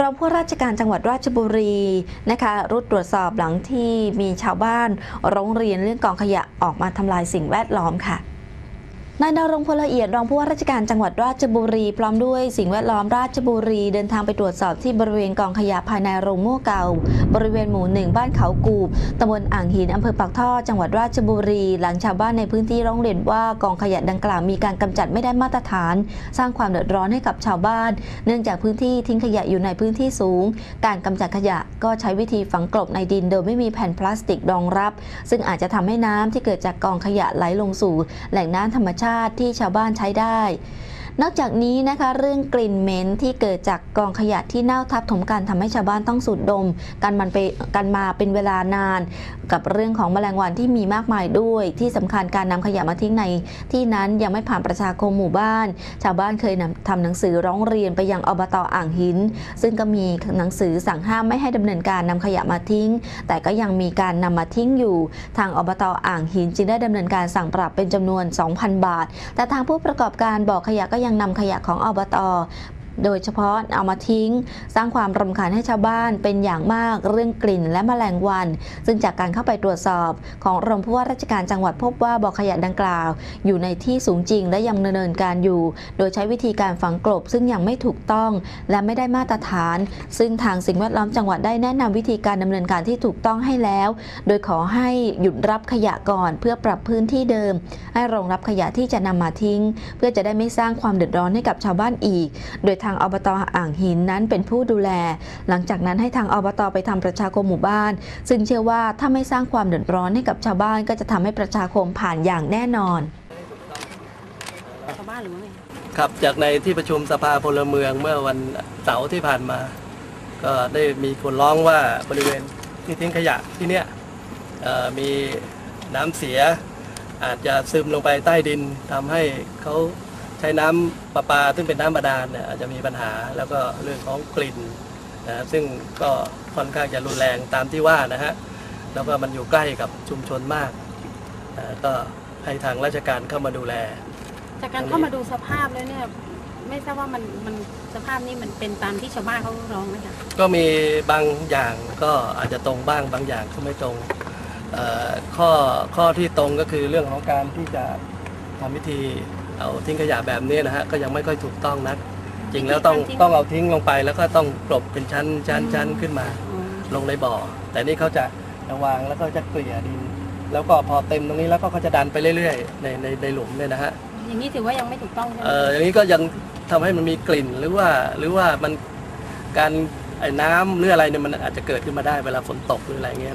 รองผู้ราชการจังหวัดราชบุรีนะคะรุดตรวจสอบหลังที่มีชาวบ้านร้องเรียนเรื่องกองขยะออกมาทำลายสิ่งแวดล้อมค่ะ นายนรงพลละเอียดรองผู้ว่าราชการจังหวัดราชบุรี พร้อมด้วยสิ่งแวดล้อมราชบุรี เดินทางไปตรวจสอบที่บริเวณกองขยะภายในโรงโม่เก่า บริเวณหมู่หนึ่งบ้านเขากูบตำบลอ่างหินอำเภอปากท่อ จังหวัดราชบุรี หลังชาวบ้านในพื้นที่ร้องเรียนว่ากองขยะดังกล่าวมีการกำจัดไม่ได้มาตรฐาน สร้างความเดือดร้อนให้กับชาวบ้าน เนื่องจากพื้นที่ทิ้งขยะอยู่ในพื้นที่สูง การกำจัดขยะก็ใช้วิธีฝังกลบในดินโดยไม่มีแผ่นพลาสติกรองรับ ซึ่งอาจจะทำให้น้ำที่เกิดจากกองขยะไหลลงสู่ แหล่งน้ำธรรมชาติที่ชาวบ้านใช้ได้ นอกจากนี้นะคะเรื่องกลิ่นเหม็นที่เกิดจากกองขยะที่เน่าทับถมกันทำให้ชาวบ้านต้องสูดดม กันมันไปกันมาเป็นเวลานาน กับเรื่องของแมลงวันที่มีมากมายด้วย ที่สำคัญการนำขยะมาทิ้งใน ที่นั้นยังไม่ผ่านประชาคมหมู่บ้าน ชาวบ้านเคยนำทำหนังสือร้องเรียนไปยังอบตอ่างหิน ซึ่งก็มีหนังสือสั่งห้ามไม่ให้ดำเนินการนำขยะมาทิ้ง แต่ก็ยังมีการนำมาทิ้งอยู่ ทางอบตอ่างหินจึงได้ดำเนินการสั่งปรับเป็นจำนวน 2,000 บาท แต่ทางผู้ประกอบการบอกขยะก็ยังังนำขยะของอบต โดยเฉพาะเอามาทิ้ง สร้างความรำคาญให้ชาวบ้านเป็นอย่างมากเรื่องกลิ่นและแมลงวัน ซึ่งจากการเข้าไปตรวจสอบ ของรองผู้ว่าราชการจังหวัดพบว่าบ่อขยะดังกล่าว อยู่ในที่สูงจริงและยังดำเนินการอยู่ โดยใช้วิธีการฝังกลบ ซึ่งยังไม่ถูกต้องและไม่ได้มาตรฐาน ซึ่งทางสิ่งแวดล้อมจังหวัดได้แนะนำวิธีการดำเนินการที่ถูกต้องให้แล้ว โดยขอให้หยุดรับขยะก่อน เพื่อปรับพื้นที่เดิม ให้รองรับขยะที่จะนำมาทิ้ง เพื่อจะได้ไม่สร้างความเดือดร้อนให้กับชาวบ้านอีก โดยางอบตอ่างหินนั้นเป็นผู้ดูแล หลังจากนั้นให้ทางอบตไปทำประชาคมหมู่บ้าน ซึ่งเชื่อว่าถ้าไม่สร้างความเดือดร้อนให้กับชาวบ้านก็จะทำให้ประชาคมผ่านอย่างแน่นอนชาวบ้านหรือว่าไงครับจากในที่ประชุมสภาพลเมืองเมื่อวันเสาร์ที่ผ่านมา ก็ได้มีคนร้องว่าบริเวณที่ทิ้งขยะที่เนี้ยมีน้ำเสียอาจจะซึมลงไปใต้ดินทำให้เขา ใช้น้ำประปาซึ่งเป็นน้ำบาดาลเนี่ยอาจจะมีปัญหาแล้วก็เรื่องของกลิ่นนะซึ่งก็ค่อนข้างจะรุนแรงตามที่ว่านะฮะแล้วก็มันอยู่ใกล้กับชุมชนมากเอ่อก็ให้ทางราชการเข้ามาดูแล จากการเข้ามาดูสภาพแล้วเนี่ยไม่ทราบว่ามันมันสภาพนี้มันเป็นตามที่ชาวบ้านเขาร้องไหมคะก็มีบางอย่างก็อาจจะตรงบ้างบางอย่างก็ไม่ตรงเอ่อข้อข้อที่ตรงก็คือเรื่องของการที่จะทำวิธี เอาทิ้งขยะแบบนี้นะฮะก็ยังไม่ค่อยถูกต้องนัก จริงแล้วต้องต้องเอาทิ้งลงไปแล้วก็ต้องกลบเป็นชั้นชั้นชั้นขึ้นมาอ๋อลงในบ่อ แต่นี่เขาจะระวางแล้วก็จะเกลี่ยดิน แล้วก็พอเต็มตรงนี้แล้วก็เขาจะดันไปเรื่อยๆ ในในในหลุมเนี่ยนะฮะอย่างนี้ถือว่ายังไม่ถูกต้องใช่ไหมเอ่ออย่างนี้ก็ยังทำให้มันมีกลิ่นหรือว่าหรือว่ามันการไอ้น้ำหรืออะไรเนี่ยมันอาจจะเกิดขึ้นมาได้เวลาฝนตกหรืออะไรเงี้ยนะ